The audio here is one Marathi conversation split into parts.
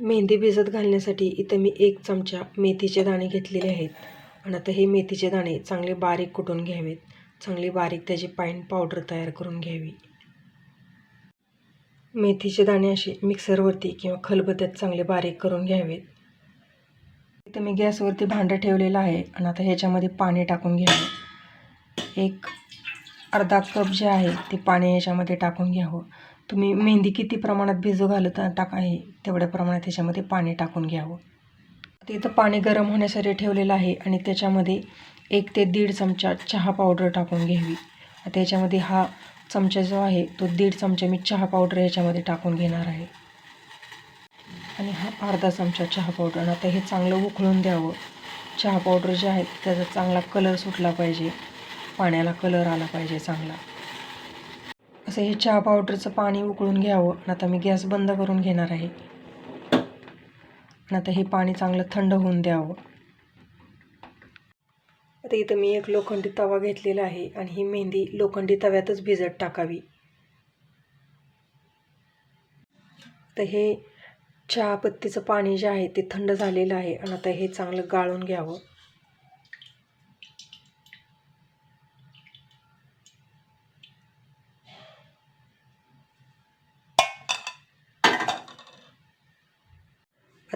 मेहंदी भिजत घालण्यासाठी इथं मी एक चमचा मेथीचे दाणे घेतलेले आहेत. आणि आता हे मेथीचे दाणे चांगले बारीक कुटून घ्यावेत. चांगली बारीक त्याची पाईन पावडर तयार करून घ्यावी. मेथीचे दाणे असे मिक्सरवरती किंवा खलबत्त्यात चांगले बारीक करून घ्यावेत. इथं मी गॅसवरती भांडं ठेवलेलं आहे आणि आता ह्याच्यामध्ये पाणी टाकून घ्यावं. एक अर्धा कप जे आहे ते पाणी याच्यामध्ये टाकून घ्यावं. तुम्ही मेहंदी किती प्रमाणात भिजू घालत टाका आहे तेवढ्या प्रमाणात त्याच्यामध्ये पाणी टाकून घ्यावं. आता इथं पाणी गरम होण्यासाठी ठेवलेलं आहे आणि त्याच्यामध्ये एक ते दीड चमचा चहा पावडर टाकून घ्यावी. आता याच्यामध्ये हा चमचा जो आहे तो दीड चमचा मी चहा पावडर याच्यामध्ये टाकून घेणार आहे. आणि हा अर्धा चमचा चहा पावडर. आणि आता हे चांगलं उकळून द्यावं. चहा पावडर जे आहे त्याचा चांगला कलर सुटला पाहिजे. पाण्याला कलर आला पाहिजे चांगला. असं हे चहा पावडरचं पाणी उकळून घ्यावं. आणि आता मी गॅस बंद करून घेणार आहे. आणि आता हे पाणी चांगलं थंड होऊन द्यावं. आता इथं मी एक लोखंडी तवा घेतलेला आहे आणि ही मेहंदी लोखंडी तव्यातच भिजत टाकावी. तर हे चहापत्तीचं पाणी जे आहे ते थंड झालेलं आहे. आणि आता हे चांगलं गाळून घ्यावं.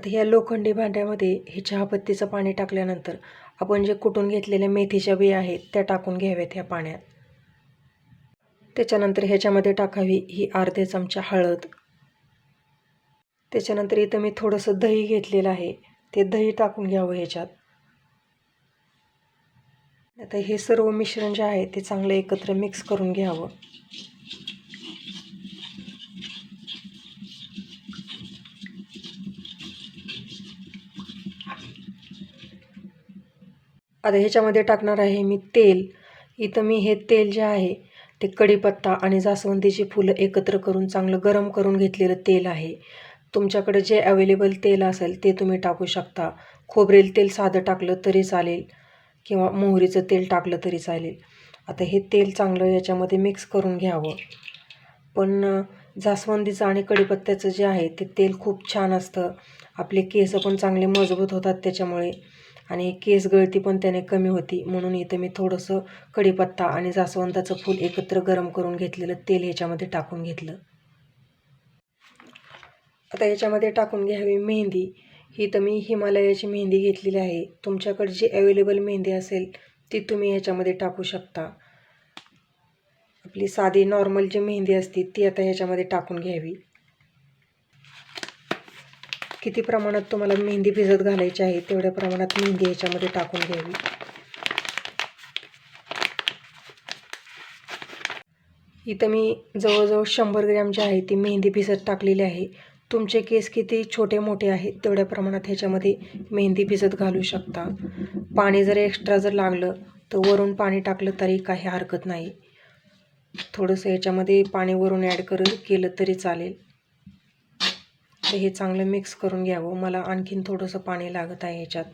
आता ह्या लोखंडी भांड्यामध्ये हे चहापत्तीचं पाणी टाकल्यानंतर आपण जे कुटून घेतलेल्या मेथीच्या बिया आहेत त्या टाकून घ्याव्यात ह्या पाण्यात. त्याच्यानंतर ह्याच्यामध्ये टाकावी ही अर्धे चमचा हळद. त्याच्यानंतर इथं मी थोडंसं दही घेतलेलं आहे ते दही टाकून घ्यावं ह्याच्यात. आता हे सर्व मिश्रण जे आहे ते चांगलं एकत्र मिक्स करून घ्यावं. आता ह्याच्यामध्ये टाकणार आहे मी तेल. इथं मी हे तेल जे आहे ते कढीपत्ता आणि जास्वंदीची फुलं एकत्र करून चांगलं गरम करून घेतलेलं तेल आहे. तुमच्याकडे जे अवेलेबल तेल असेल ते तुम्ही टाकू शकता. खोबरेल तेल साधं टाकलं तरी चालेल किंवा मोहरीचं तेल टाकलं तरी चालेल. आता हे तेल चांगलं याच्यामध्ये मिक्स करून घ्यावं. पण जास्वंदीचं आणि कढीपत्त्याचं जे आहे ते तेल खूप छान असतं. आपले केस पण चांगले मजबूत होतात त्याच्यामुळे. आणि केस गळती पण त्याने कमी होती. म्हणून इथं मी थोडंसं कढीपत्ता आणि जास्वंदाचं फूल एकत्र गरम करून घेतलेलं तेल ह्याच्यामध्ये टाकून घेतलं. आता याच्यामध्ये टाकून घ्यावी मेहंदी. ही तर मी हिमालयाची मेहंदी घेतलेली आहे. तुमच्याकडे जी अवेलेबल मेहंदी असेल ती तुम्ही ह्याच्यामध्ये टाकू शकता. आपली साधी नॉर्मल जी मेहंदी असते ती आता ह्याच्यामध्ये टाकून घ्यावी. किती प्रमाणात तुम्हाला मेहंदी भिजत घालायची आहे तेवढ्या प्रमाणात मेहंदी ह्याच्यामध्ये टाकून घ्यावी. इथं मी जवळजवळ शंभर ग्रॅम जे आहे ती मेहंदी भिजत टाकलेली आहे. तुमचे केस किती छोटे मोठे आहेत तेवढ्या प्रमाणात ह्याच्यामध्ये मेहंदी भिजत घालू शकता. पाणी जर एक्स्ट्रा जर लागलं तर वरून पाणी टाकलं तरी काही हरकत नाही. थोडंसं ह्याच्यामध्ये पाणी वरून ॲड कर केलं तरी चालेल. तर हे चांगलं मिक्स करून घ्यावं. मला आणखीन थोडंसं पाणी लागत आहे ह्याच्यात.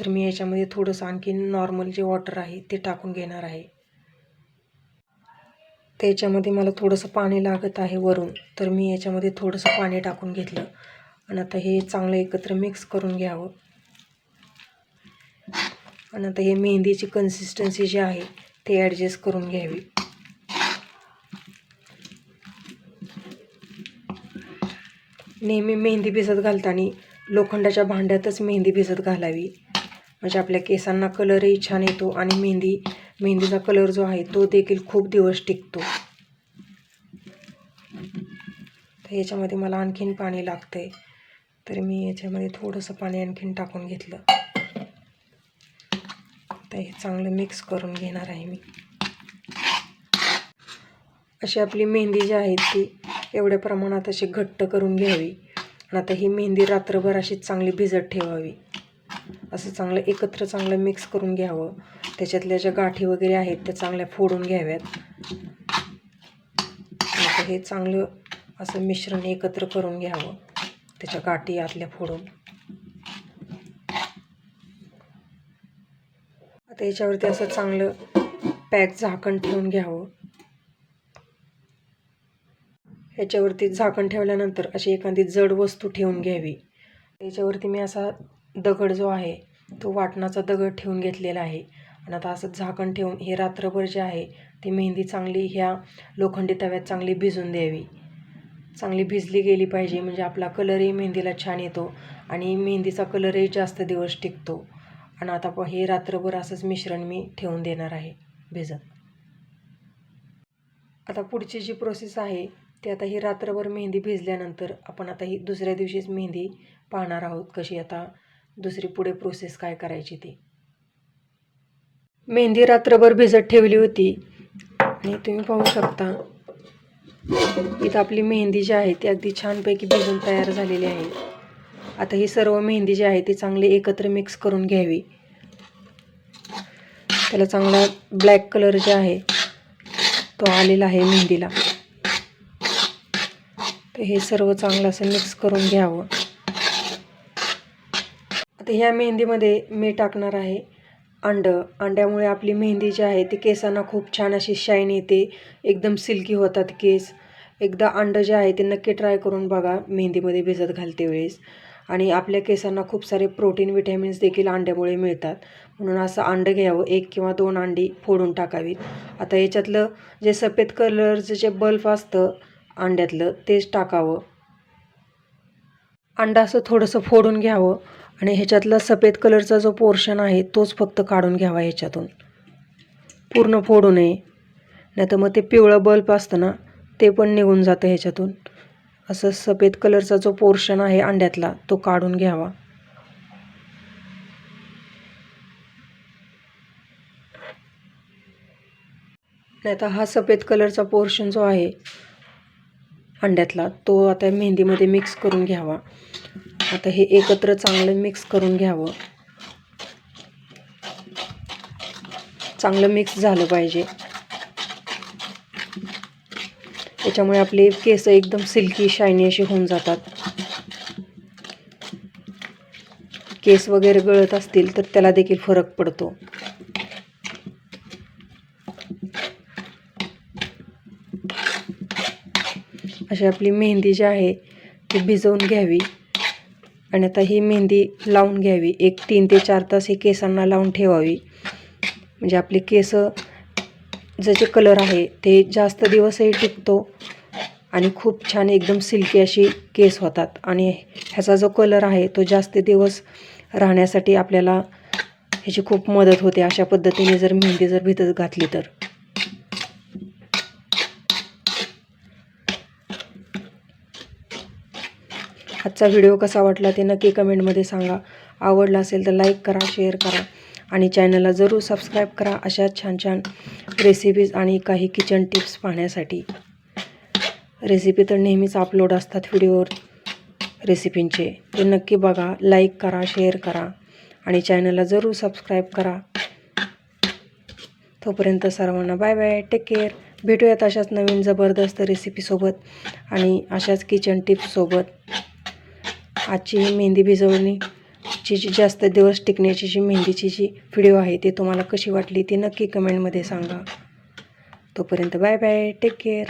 तर मी याच्यामध्ये थोडंसं आणखीन नॉर्मल जे वॉटर आहे ते टाकून घेणार आहे. त्याच्यामध्ये मला थोडंसं पाणी लागत आहे वरून. तर मी याच्यामध्ये थोडंसं पाणी टाकून घेतलं. आणि आता हे चांगलं एकत्र मिक्स करून घ्यावं. आणि आता हे मेहंदीची कन्सिस्टन्सी जी आहे ते ॲडजस्ट करून घ्यावी. नेहमी मेहंदी भिजत घालताना लोखंडाच्या भांड्यातच मेहंदी भिजत घालावी. म्हणजे आपल्या केसांना कलरही छान येतो आणि मेहंदी मेहंदीचा कलर जो आहे तो देखील खूप दिवस टिकतो. तर याच्यामध्ये मला आणखीन पाणी लागतं आहे तर मी याच्यामध्ये थोडंसं पाणी आणखीन टाकून घेतलं. तर हे चांगलं मिक्स करून घेणार आहे मी. अशी आपली मेहंदी जी आहे ती एवढ्या प्रमाणात अशी घट्ट करून घ्यावी. आणि आता ही मेहंदी रात्रभर अशी चांगली भिजत ठेवावी. असं चांगलं एकत्र चांगलं मिक्स करून घ्यावं. त्याच्यातल्या ज्या गाठी वगैरे आहेत त्या चांगल्या फोडून घ्याव्यात. आता हे चांगलं असं मिश्रण एकत्र करून घ्यावं. त्याच्या गाठी आतल्या फोडून. आता याच्यावरती असं चांगलं पॅक झाकण ठेवून घ्यावं. ह्याच्यावरती झाकण ठेवल्यानंतर अशी एखादी जड वस्तू ठेवून घ्यावी. त्याच्यावरती मी असा दगड जो आहे तो वाटणाचा दगड ठेवून घेतलेला आहे. आणि आता असं झाकण ठेवून हे रात्रभर जे आहे ती मेहंदी चांगली ह्या लोखंडी तव्यात चांगली भिजून द्यावी. चांगली भिजली गेली पाहिजे म्हणजे आपला कलरही मेहंदीला छान येतो आणि मेहंदीचा कलरही जास्त दिवस टिकतो. आणि आता प हे रात्रभर असंच मिश्रण मी ठेवून देणार आहे भिजत. आता पुढची जी प्रोसेस आहे ते आता ही रात्रभर मेहंदी भिजल्यानंतर आपण आता ही दुसऱ्या दिवशीच मेहंदी पाहणार आहोत कशी आता दुसरी पुढे प्रोसेस काय करायची ती. मेहंदी रात्रभर भिजत ठेवली होती. आणि तुम्ही पाहू शकता इथं आपली मेहंदी जी आहे ती अगदी छानपैकी भिजून तयार झालेली आहे. आता ही सर्व मेहंदी जी आहे ती चांगली एकत्र मिक्स करून घ्यावी. त्याला चांगला ब्लॅक कलर जे आहे तो आलेला आहे मेहंदीला. तर हे सर्व चांगलं असं मिक्स करून घ्यावं. आता ह्या मेहंदीमध्ये मी टाकणार आहे अंडं. अंड्यामुळे आपली मेहंदी जी आहे ती केसांना खूप छान अशी शाईन येते. एकदम सिल्की होतात केस. एकदा अंडं जे आहे ते नक्की ट्राय करून बघा मेहंदीमध्ये भिजत घालते वेळेस. आणि आपल्या केसांना खूप सारे प्रोटीन विटॅमिन्स देखील अंड्यामुळे मिळतात. म्हणून असं अंडं घ्यावं. एक किंवा दोन अंडी फोडून टाकावीत. आता याच्यातलं जे सफेद कलरचं जे बल्ब असतं अंड्यातलं तेच टाकावं. अंडा असं थोडंसं फोडून घ्यावं आणि ह्याच्यातला सफेद कलरचा जो पोर्शन आहे तोच फक्त काढून घ्यावा ह्याच्यातून. पूर्ण फोडू नये. नाही तर मग ते पिवळं बल्ब असतं ना ते पण निघून जातं ह्याच्यातून. असं सफेद कलरचा जो पोर्शन आहे अंड्यातला तो काढून घ्यावा. नाही तर हा सफेद कलरचा पोर्शन जो आहे अंड्यातला तो आता मेहंदीमध्ये मिक्स करून घ्यावा. आता हे एकत्र चांगलं मिक्स करून घ्यावं. चांगलं मिक्स झालं पाहिजे. त्याच्यामुळे आपले केस एकदम सिल्की शायनी अशी होऊन जातात. केस वगैरे गळत असतील तर त्याला देखील फरक पडतो. अशी आपली मेहंदी जी आहे ती भिजवून घ्यावी. आणि आता ही मेहंदी लावून घ्यावी. एक तीन ते चार तास ही केसांना लावून ठेवावी. म्हणजे आपले केस ज्याचे कलर आहे ते जास्त दिवसही टिकतो आणि खूप छान एकदम सिल्की अशी केस होतात. आणि ह्याचा जो कलर आहे तो जास्त दिवस राहण्यासाठी आपल्याला ह्याची खूप मदत होते. अशा पद्धतीने जर मेहंदी जर भिजत घातली तर. आजचा व्हिडिओ कसा वाटला ते नक्की कमेंटमध्ये सांगा. आवडला असेल तर लाईक करा शेअर करा आणि चॅनलला जरूर सबस्क्राईब करा अशा छान छान रेसिपीज आणि काही किचन टिप्स पाहण्यासाठी. रेसिपी तर नेहमीच अपलोड असतात व्हिडिओवर रेसिपींचे ते नक्की बघा लाईक करा शेअर करा आणि चॅनलला जरूर सबस्क्राईब करा. तोपर्यंत सर्वांना बाय बाय टेक केअर भेटूयात अशाच नवीन जबरदस्त रेसिपीसोबत आणि अशाच किचन टिप्ससोबत आजची ही मेहंदी भिजवणीची जी जास्त दिवस टिकण्याची जी मेहंदीची जी व्हिडिओ आहे ती तुम्हाला कशी वाटली ती नक्की कमेंटमध्ये सांगा. तोपर्यंत बाय बाय टेक केअर